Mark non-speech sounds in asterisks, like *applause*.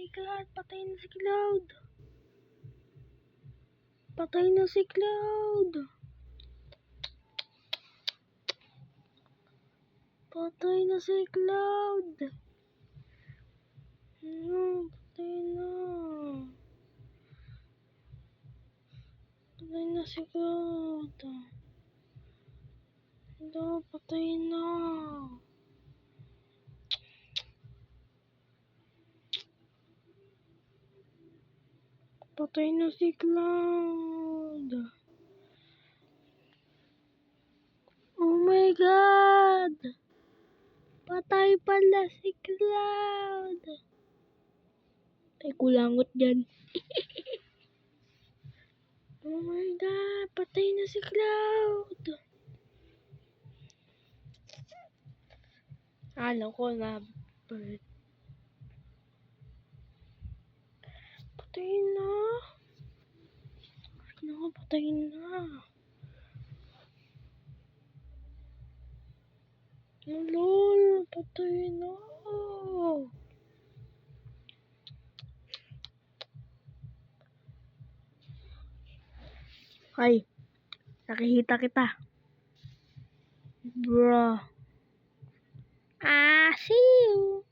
my God, patay na si Cloud. Patay na si Cloud. Patay na si Cloud. Ano, patay na. Patay na si Cloud. Ito, patay na. Patay na si Cloud. Oh my God! Patay pala si Cloud. Ay, kulangot dyan. *laughs* oh my God! Patay na si Cloud. Alam ko na bird. Patay na. Patay na. Lol, patay na. Ay, nakikita kita. Bro. Ah, see you.